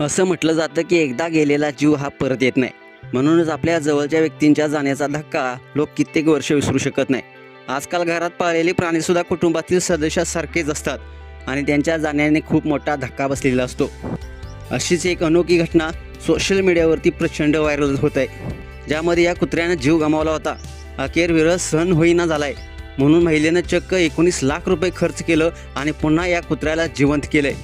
असं म्हटलं जातं की एकदा गेलेला जीव हा परत येत नाही. म्हणूनच आपल्या जवळच्या व्यक्तींच्या जाण्याचा धक्का लोक कित्येक वर्ष विसरू शकत नाही. आजकाल घरात पाळलेले प्राणीसुद्धा कुटुंबातील सदस्यासारखेच असतात आणि त्यांच्या जाण्याने खूप मोठा धक्का बसलेला असतो. अशीच एक अनोखी घटना सोशल मीडियावरती प्रचंड व्हायरल होत आहे. ज्यामध्ये या कुत्र्यानं जीव गमावला होता. अखेर विरळ सहन होईना झालाय. म्हणून महिलेनं चक्क एकोणीस लाख रुपये खर्च केलं आणि पुन्हा या कुत्र्याला जिवंत केलंय.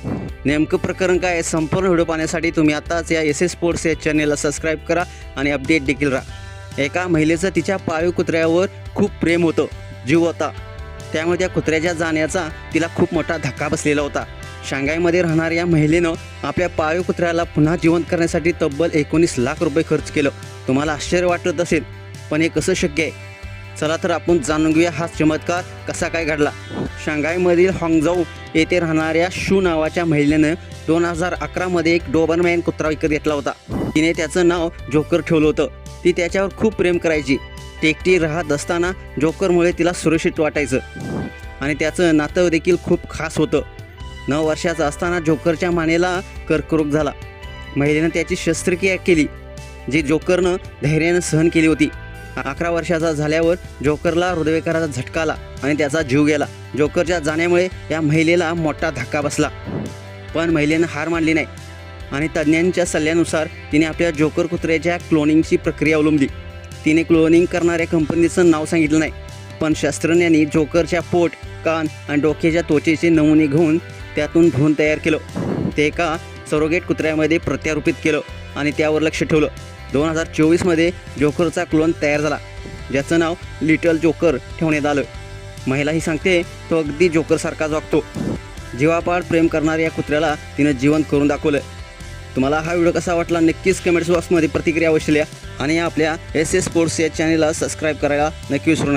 नेमकं प्रकरण काय आहे? संपूर्ण व्हिडिओ पाहण्यासाठी तुम्ही आताच या एस एस स्पोर्ट्स या चॅनेलला सबस्क्राईब करा आणि अपडेट देखील राहा. एका महिलेचं तिच्या पाळीव कुत्र्यावर खूप प्रेम होतं जीव होता. त्यामुळे त्या कुत्र्याच्या जाण्याचा तिला खूप मोठा धक्का बसलेला होता. शांघायमध्ये राहणाऱ्या या महिलेनं आपल्या पाळीव कुत्र्याला पुन्हा जिवंत करण्यासाठी तब्बल एकोणीस लाख रुपये खर्च केलं. तुम्हाला आश्चर्य वाटत असेल पण हे कसं शक्य आहे? चला तर आपण जाणून घेऊया हा चमत्कार कसा काय घडला. शांघायमधील हाँगजाऊ येथे राहणाऱ्या शू नावाच्या महिलेनं दोन हजार अकरामध्ये एक डोबरमॅन कुत्रा विकत घेतला होता. तिने त्याचं नाव जोकर ठेवलं होतं. ती त्याच्यावर खूप प्रेम करायची. टेकटी एकटी राहत असताना जोकरमुळे तिला सुरक्षित वाटायचं. आणि त्याचं नातं देखील खूप खास होतं. नऊ वर्षाचा असताना जोकरच्या मानेला कर्करोग झाला. महिलेनं त्याची शस्त्रक्रिया केली जी जोकरनं धैर्यानं सहन केली होती. अकरा वर्षाचा झाल्यावर जोकरला हृदयविकाराचा झटका आला आणि त्याचा जीव गेला. जोकरच्या जाण्यामुळे या महिलेला मोठा धक्का बसला. पण महिलेनं हार मानली नाही आणि तज्ज्ञांच्या सल्ल्यानुसार तिने आपल्या जोकर कुत्र्याच्या क्लोनिंगची प्रक्रिया अवलंबली. तिने क्लोनिंग करणाऱ्या कंपनीचं नाव सांगितलं नाही पण शास्त्रज्ञांनी जोकरच्या पोट कान आणि डोक्याच्या त्वचेचे नमुने घेऊन त्यातून भ्रूण तयार केलं. ते एका सरोगेट कुत्र्यामध्ये प्रत्यारोपित केलं आणि त्यावर लक्ष ठेवलं. दोन हजार चोवीसमध्ये जोकरचा क्लोन तयार झाला. ज्याचं नाव लिटल जोकर ठेवण्यात आलं. महिला ही सांगते तो अगदी जोकरसारखाच वागतो जीवापाड प्रेम करणाऱ्या या कुत्र्याला तिनं जीवन करून दाखवलं. तुम्हाला हा व्हिडिओ कसा वाटला नक्कीच कमेंट्स बॉक्समध्ये प्रतिक्रिया अवश्य आणि आपल्या एस एस स्पोर्ट्स या चॅनेलला सबस्क्राईब करायला नक्की विसरू नका.